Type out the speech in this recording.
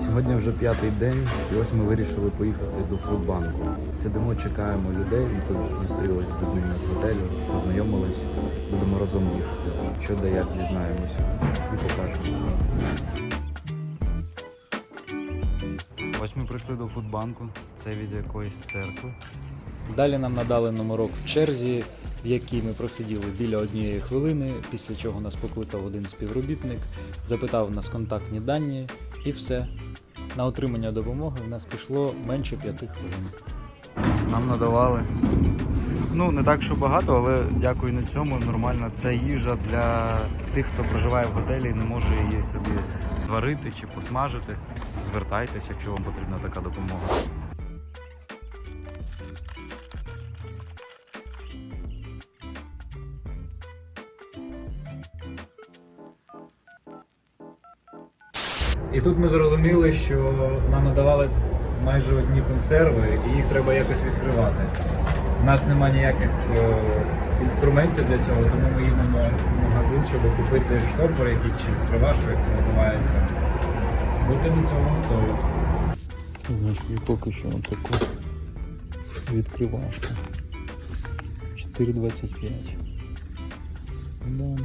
Сьогодні вже п'ятий день, і ось ми вирішили поїхати до фудбанку. Сидимо, чекаємо людей. Ми тут зустрілися з одним з готелю, познайомились, будемо разом їхати. Що де як дізнаємося і покажемо. Ось ми прийшли до фудбанку. Це від якоїсь церкви. Далі нам надали номерок в черзі, в якій ми просиділи біля однієї хвилини, після чого нас покликав один співробітник, запитав нас контактні дані і все. На отримання допомоги в нас пішло менше п'яти хвилин. Нам надавали. Ну, не так, що багато, але дякую на цьому. Нормально. Це їжа для тих, хто проживає в готелі і не може її собі зварити чи посмажити. Звертайтесь, якщо вам потрібна така допомога. І тут ми зрозуміли, що нам надавали майже одні консерви, і їх треба якось відкривати. У нас немає ніяких е, інструментів для цього, тому ми їдемо в магазин, щоб купити штопор якийсь чи відкривашку, як це називається. Бути до цього готові. Знайшли поки що таку відкривашку. 4,25. Да.